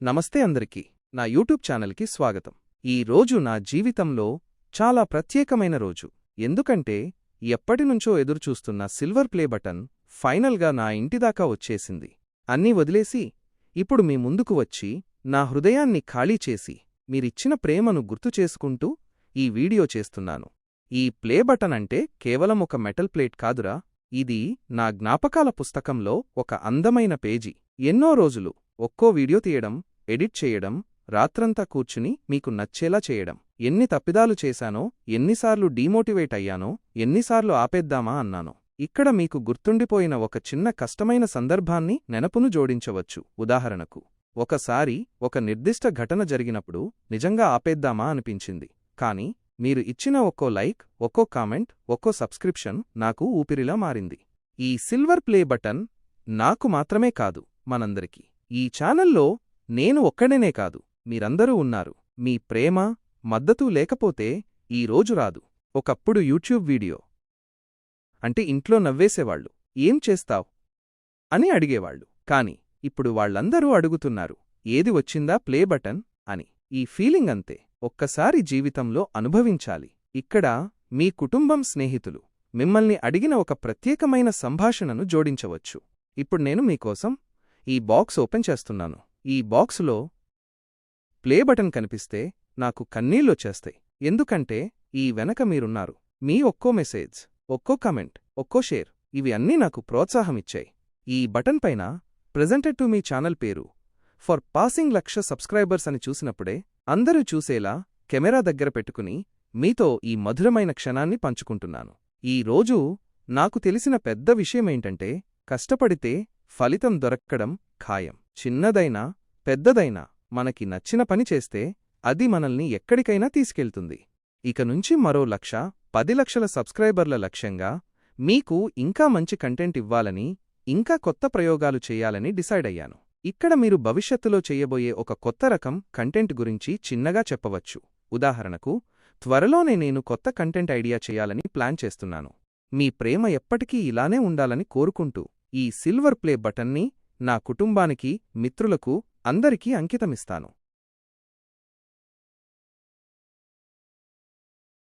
నమస్తే అందరికీ. నా యూట్యూబ్ ఛానల్కి స్వాగతం. ఈ రోజు నా జీవితంలో చాలా ప్రత్యేకమైన రోజు. ఎందుకంటే ఎప్పటినుంచో ఎదురుచూస్తున్న సిల్వర్ ప్లే బటన్ ఫైనల్గా నా ఇంటిదాకా వచ్చేసింది. అన్నీ వదిలేసి ఇప్పుడు మీ ముందుకు వచ్చి నా హృదయాన్ని ఖాళీ చేసి మీరిచ్చిన ప్రేమను గుర్తు చేసుకుంటూ ఈ వీడియో చేస్తున్నాను. ఈ ప్లే బటన్ అంటే కేవలం ఒక మెటల్ ప్లేట్ కాదురా. ఇది నా జ్ఞాపకాల పుస్తకంలో ఒక అందమైన పేజీ. ఎన్నో రోజులు ఒక్కో వీడియో తీయడం ఎడిట్ చేయడం రాత్రంతా కూర్చుని మీకు నచ్చేలా చేయడం. ఎన్ని తప్పిదాలు చేశానో ఎన్నిసార్లు డీమోటివేట్ అయ్యానో ఎన్నిసార్లు ఆపేద్దామా అన్నానో. ఇక్కడ మీకు గుర్తుండిపోయిన ఒక చిన్న కష్టమైన సందర్భాన్ని నెనపును జోడించవచ్చు. ఉదాహరణకు ఒకసారి ఒక నిర్దిష్ట ఘటన జరిగినప్పుడు నిజంగా ఆపేద్దామా అనిపించింది. కాని మీరు ఇచ్చిన ఒక్కో లైక్ ఒక్కో కామెంట్ ఒక్కో సబ్స్క్రిప్షన్ నాకు ఊపిరిలా మారింది. ఈ సిల్వర్ ప్లే బటన్ నాకు మాత్రమే కాదు మనందరికీ. ఈ ఛానల్లో నేను ఒక్కడనే కాదు మీరందరూ ఉన్నారు. మీ ప్రేమ మద్దతు లేకపోతే ఈ రోజు రాదు. ఒకప్పుడు యూట్యూబ్ వీడియో. అంటే ఇంట్లో నవ్వేసేవాళ్ళు. ఏం చేస్తావ్? అని అడిగేవాళ్ళు. కాని ఇప్పుడు వాళ్ళందరూ అడుగుతున్నారు ఏది వచ్చిందా ప్లే బటన్? అని. ఈ ఫీలింగ్ అంతే. ఒక్కసారి జీవితంలో అనుభవించాలి. ఇక్కడ మీ కుటుంబం స్నేహితులు. మిమ్మల్ని అడిగిన ఒక ప్రత్యేకమైన సంభాషణను జోడించవచ్చు. ఇప్పుడు నేను మీకోసం ఈ బాక్స్ ఓపెన్ చేస్తున్నాను. ఈ బాక్సులో ప్లే బటన్ కనిపిస్తే నాకు కన్నీళ్ళొచ్చేస్తాయి ఎందుకంటే ఈ వెనక మీరున్నారు. మీ ఒక్కో మెసేజ్ ఒక్కో కమెంట్ ఒక్కో షేర్ ఇవి అన్నీ నాకు ప్రోత్సాహమిచ్చాయి ఈ బటన్ పైన ప్రెజెంటెడ్ టు మీ ఛానల్ పేరు ఫర్ పాసింగ్ లక్ష సబ్స్క్రైబర్స్ అని చూసినప్పుడే అందరూ చూసేలా కెమెరా దగ్గర పెట్టుకుని మీతో ఈ మధురమైన క్షణాన్ని పంచుకుంటున్నాను. ఈ రోజు నాకు తెలిసిన పెద్ద విషయమేంటంటే కష్టపడితే ఫలితం దొరక్కడం ఖాయం. చిన్నదైనా పెద్దదైనా మనకి నచ్చిన పని చేస్తే అది మనల్ని ఎక్కడికైనా తీసుకెళ్తుంది. ఇక నుంచి మరో లక్ష పది లక్షల సబ్స్క్రైబర్ల లక్ష్యంగా మీకు ఇంకా మంచి కంటెంట్ ఇవ్వాలని ఇంకా కొత్త ప్రయోగాలు చేయాలని డిసైడ్ అయ్యాను. ఇక్కడ మీరు భవిష్యత్తులో చేయబోయే ఒక కొత్త రకం కంటెంట్ గురించి చిన్నగా చెప్పవచ్చు. ఉదాహరణకు త్వరలోనే నేను కొత్త కంటెంట్ ఐడియా చేయాలని ప్లాన్ చేస్తున్నాను. మీ ప్రేమ ఎప్పటికీ ఇలానే ఉండాలని కోరుకుంటూ ఈ సిల్వర్ ప్లే బటన్ని నా కుటుంబానికి మిత్రులకు అందరికీ అంకితమిస్తాను.